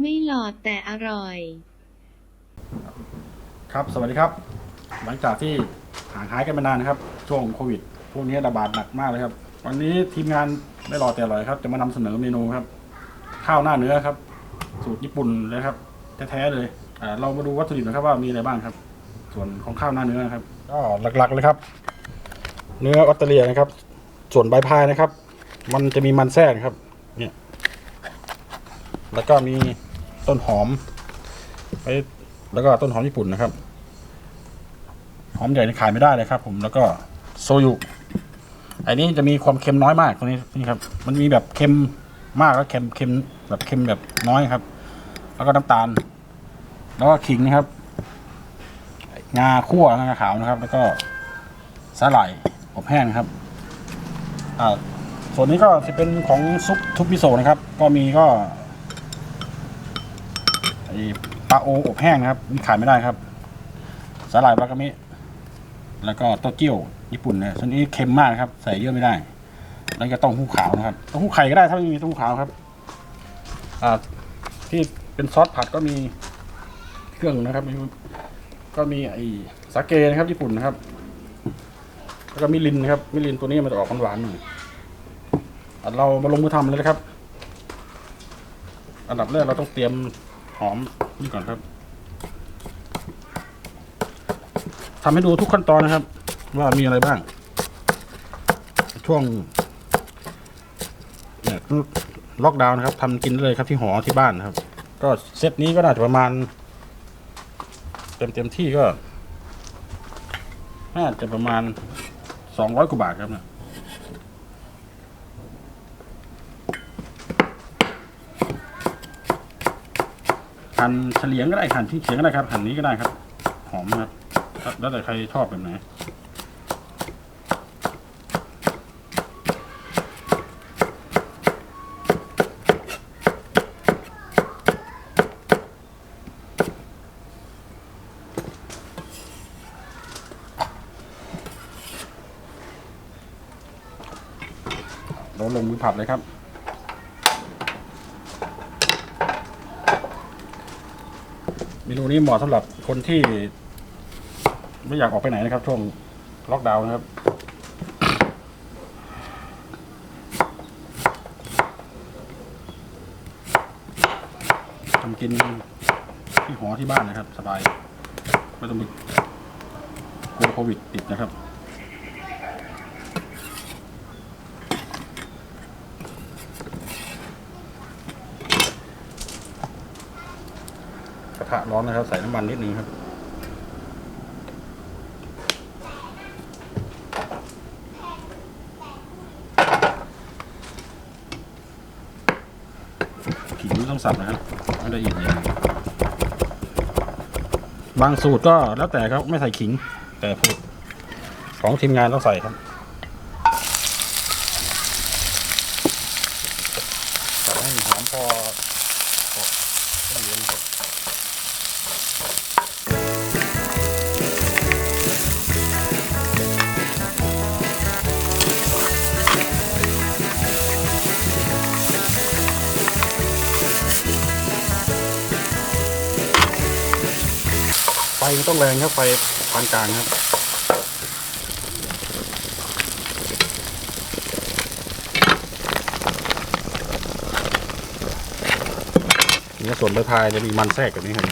ไม่หลอดแต่อร่อย ครับสวัสดีครับ หลังจากที่ห่างหายกันมานานนะครับ ช่วงโควิดพวกนี้ระบาดหนักมากเลยครับ วันนี้ทีมงานไม่รอแต่อร่อยครับ จะมานำเสนอเมนูครับ ข้าวหน้าเนื้อครับ สูตรญี่ปุ่นเลยครับแท้ๆเลยอ่าเรามาดูวัตถุดิบนะครับว่ามีอะไรบ้างครับ ส่วนของข้าวหน้าเนื้อนะครับ ก็หลักๆเลยครับ เนื้อออสเตรเลียนะครับ ส่วนใบพายนะครับ มันจะมีมันแทรกนะครับเนี่ย แล้วก็มีต้นหอมไปแล้วก็ต้นหอมญี่ปุ่นนะครับ หอมใหญ่นี่ขายไม่ได้เลยครับ ผมแล้วก็โซยุอันนี้จะมีความเค็มน้อยมากตรงนี้นี่ครับ มันมีแบบเค็มมากแล้วเค็มเค็มแบบเค็มแบบน้อยครับ แล้วก็น้ำตาล แล้วก็ขิงนะครับ งาคั่วงาขาวนะครับ แล้วก็สาหร่ายอบแห้งนะครับอ่าส่วนนี้ก็จะเป็นของซุปทุบมิโซะนะครับ ก็มีก็ ปลาโออบแห้งนะครับนี่ขายไม่ได้ครับ สาหร่ายวากามิแล้วก็โตเกียวญี่ปุ่นเนี่ยส่วนนี้เค็มมากครับ ใส่เยอะไม่ได้ แล้วก็เต้องหู้ขาวนะครับเต้องหู้ไข่ก็ได้ถ้าไม่มีเต้องหู้ขาวครับ อ่า ที่เป็นซอสผัดก็มีเครื่องนะครับ ก็มีไอสาเกนะครับ ญี่ปุ่นนะครับ แล้วก็มิรินนะครับมิรินตัวนี้มันจะออกหวานหน่อยอะเรามาลงมือทำเลยนะครับ อันดับแรกเราต้องเตรียม หอมนี่ก่อนครับทำให้ดูทุกขั้นตอนนะครับ ว่ามีอะไรบ้าง ช่วงเนี่ยล็อกดาวน์นะครับทำกินได้เลยครับที่หอที่บ้านนะครับ ก็เซตนี้ก็น่าจะประมาณ เต็มเต็มที่ก็น่าจะประมาณสองร้อยกว่าบาทครับเนี่ย หั่นเฉลียงก็ได้หั่นที่เฉียงก็ได้ครับหั่นนี้ก็ได้ครับ หอมนะครับ แล้วแต่ใครชอบแบบไหนเราลงมือผัดเลยครับ เม นูนี้เหมาะสำหรับคนที่ ไม่อยากออกไปไหนนะครับ ช่วงล็อกดาวน์นะครับ ทำกินที่หอที่บ้านนะครับ สบาย ไม่ต้องไปกลัวโควิดติดนะครับ ระร้อนนะครับ ใส่น้ำมันนิดนึงครับ ขิงต้องสับนะครับไม่ละเอียดเลยบางสูตรก็แล้วแต่ครับไม่ใส่ขิง แต่สูตรของทีมงานต้องใส่ครับแต่ให้หอมพอพอให้เย็นครับ ไฟมันต้องแรงครับไฟปานกลางครับเนื้อส่วนใบพายจะมีมันแทรกแบบนี้ครับ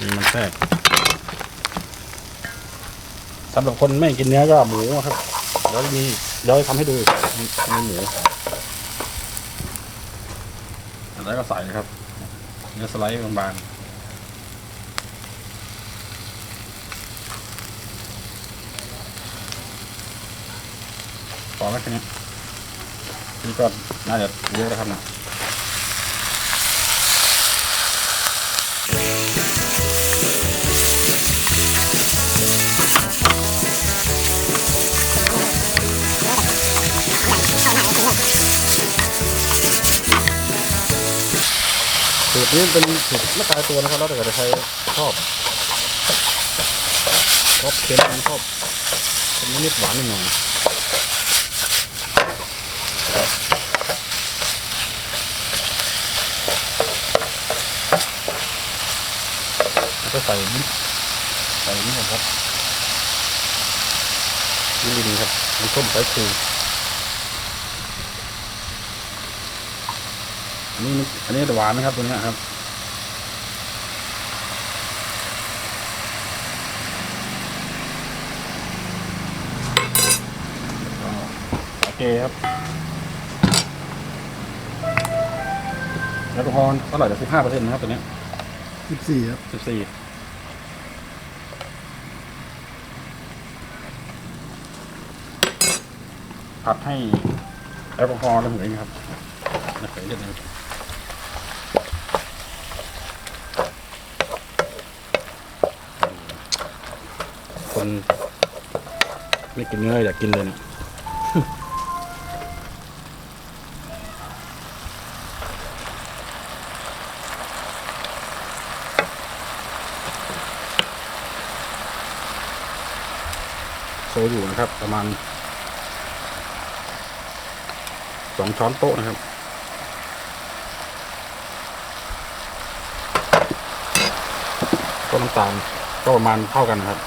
มีมันแทรกสำหรับคนไม่กินเนื้อก็หมูครับเดี๋ยวมีเดี๋ยวทำให้ดูมีหมูแล้วก็ใส่ครับ เนื้อสไลด์บางๆ พอแล้วแค่นี้นี่ก็น่าจะเยอะแล้วครับนะสูตรนี้เป็นสูตรไม่ตายตัวนะครับแล้วแต่ใครชอบชอบเค็มชอบเค็มนิดหวานนิดหน่อย ก็ใส่นิดใส่นี่ก่อนครับนี่ดีครับน้ำส้มสายชูอันนี้อันนี้หวานนะครับตัวเนี้ยครับโอเคครับแอลกอฮอล์เท่าไหร่เดี๋ยวสิบห้าเปอร์เซ็นต์นะครับตัวเนี้ยสิบสี่ครับสิบสี่ ผัดให้แอลกอฮอล์ระเหยครับระเหยนิดนึงคนไม่กินเนื้ออยากกินเลยเนี่ยโซอยู่นะครับ ประมาณส องช้อนโต๊ะนะครับ ก็น้ำตาลก็ประมาณเท่ากันนะครับ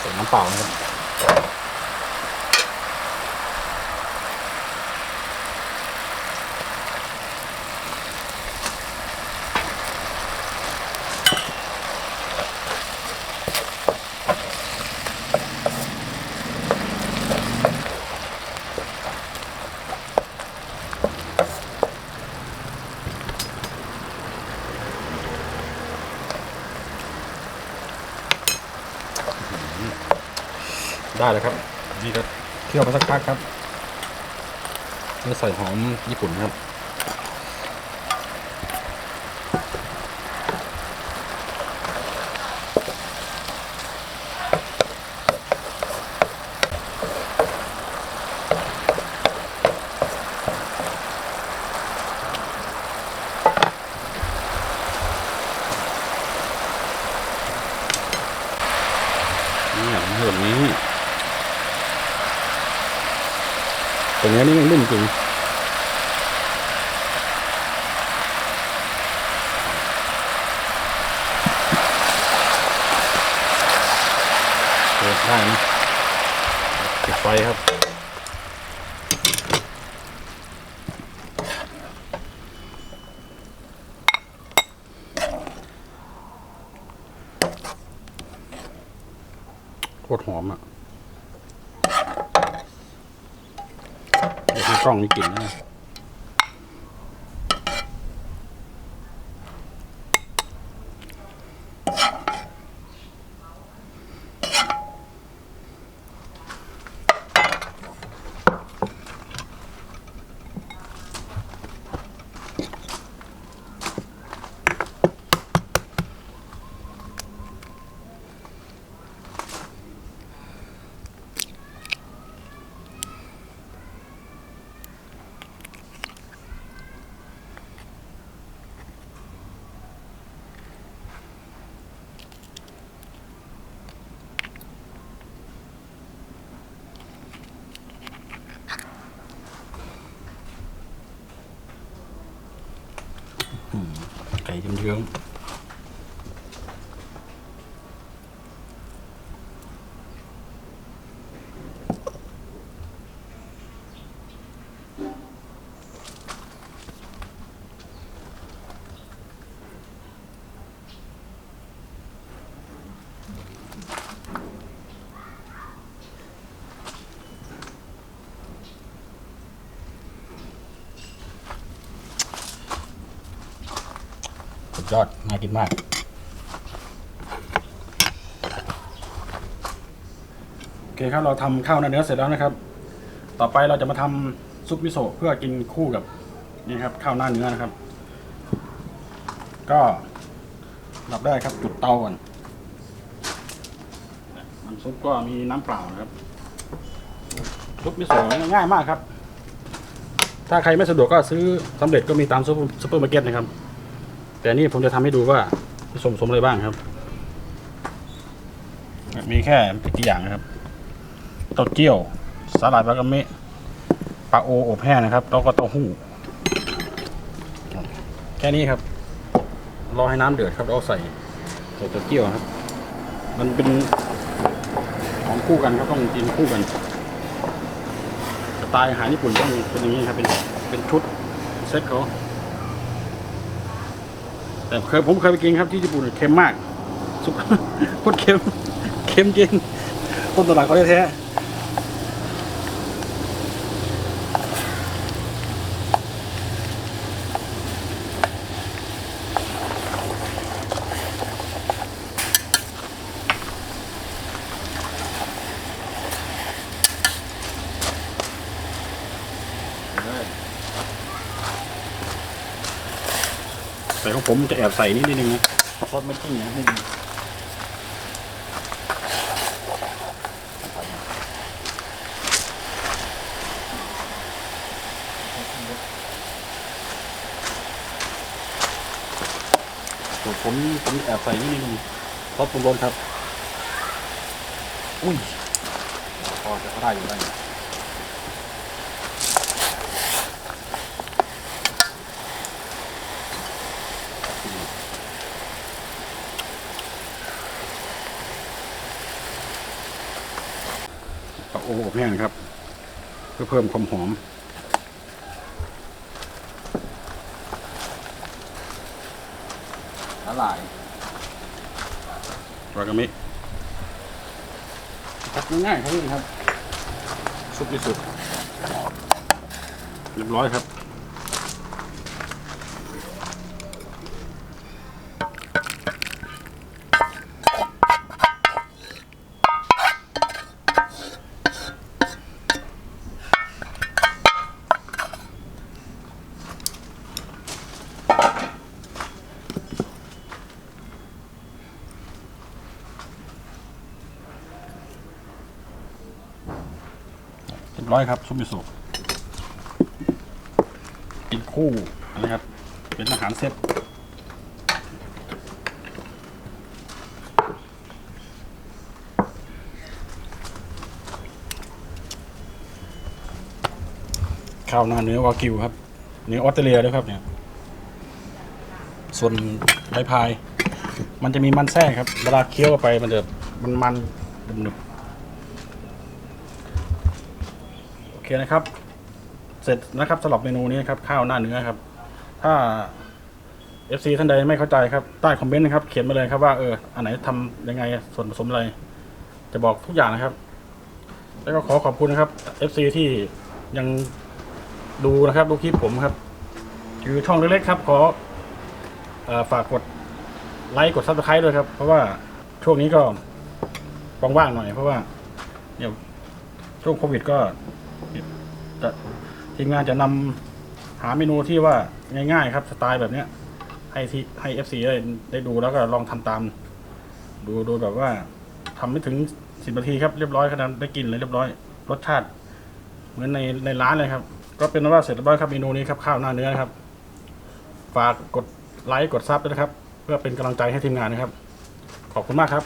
ใส่น้ำเปล่านะครับ ได้แล้วครับนี่ก็เคี่ยวไปสักพักครับนี่ใส่หอมญี่ปุ่นครับ นี่อย่างนี้แบบนี้ตัวเนี้ยนี่ยังนุ่มจริงเปิดได้นะปิดไฟครับโคตรหอมอะเดี๋ยวให้ กล้องนี่กลิ่นนะ ไยอดน่ากินมาก โอเคครับเราทำข้าวหน้าเนื้อเสร็จแล้วนะครับ ต่อไปเราจะมาทำซุปมิโซะเพื่อกินคู่กับนี่ครับข้าวหน้าเนื้อนะครับ ก็ดับได้ครับจุดเตาก่อนน้ำซุปก็มีน้ำเปล่านะครับซุปมิโซะง่ายมากครับ ถ้าใครไม่สะดวกก็ซื้อสำเร็จก็มีตามซุปซุปเปอร์มาร์เก็ตนะครับ แต่นี่ผมจะทำให้ดูว่าผสมผสมอะไรบ้างครับ มีแค่ไม่กี่อย่างนะครับเต้าเจี้ยวสาหร่ายปลากระเมะปลาโออบแห้งนะครับ แล้วก็เต้าหู้ แค่นี้ครับ รอให้น้ำเดือดครับแล้วใส่ใส่เต้าเจี้ยวครับ มันเป็นของคู่กันครับต้องกินคู่กันสไตล์อาหารญี่ปุ่นต้องเป็นอย่างนี้ครับเป็นเป็นชุดเซ็ตเขา แต่เคยผมเคยไปกินครับที่ญี่ปุ่นเค็มมากสุกโคตรเค็มเค็มจริงคนตลาดเขาแท้ แต่ของผมจะแอบใส่นิดนึงนะซอสไม่จิ้งนะนิดนึงส่วนผมผมแอบใส่นิดนึงซอสปรุงรสครับ อุ้ยพอจะก็ได้อยู่ได้ อยู่ปลาโออบแห้งนะครับ เพื่อเพิ่มความหอมละลายวากามิตัดง่ายๆครับนี่ครับ ซุปที่สุดเรียบร้อยครับ ร้อยครับซุปมิโซะกินคู่นะครับ เป็นอาหารเซตข้าวหน้าเนื้อวากิวครับ เนื้อออสเตรเลียด้วยครับเนี่ย ส่วนใบพาย มันจะมีมันแทรกครับ เวลาเคี้ยวไปมันจะมันมันหนึบๆ โอ เคนะครับ เสร็จนะครับสำหรับเมนูนี้นะครับข้าวหน้าเนื้อครับ ถ้า FC ท่านใดไม่เข้าใจครับใต้คอมเมนต์นะครับ เขียนมาเลยครับว่าเอออันไหนทำยังไงส่วนผสมอะไร จะบอกทุกอย่างนะครับ แล้วก็ขอขอบคุณนะครับ FC ที่ยังดูนะครับดูคลิปผมครับคือช่องเล็กๆครับขอฝากกดไลค์กดซับสไครต์ด้วยครับ เพราะว่าช่วงนี้ก็ว่างๆหน่อย เพราะว่าเนี่ยวช่วงโควิดก็ จะทีมงานจะนำหาเมนูที่ว่าง่ายๆ ครับสไตล์แบบเนี้ยให้ที่ให้เอฟซีได้ได้ดูแล้วก็ลองทำตาม ดูดูแบบว่าทำไม่ถึงสิบนาทีครับเรียบร้อยขนาดได้กินเลยเรียบร้อย รสชาติ เหมือนในในร้านเลยครับ ก็เป็นว่าเสร็จเรียบร้อยครับเมนูนี้ครับข้าวหน้าเนื้อครับ ฝากกดไลค์กดซับด้วยนะครับ เพื่อเป็นกำลังใจให้ทีมงานนะครับ ขอบคุณมากครับ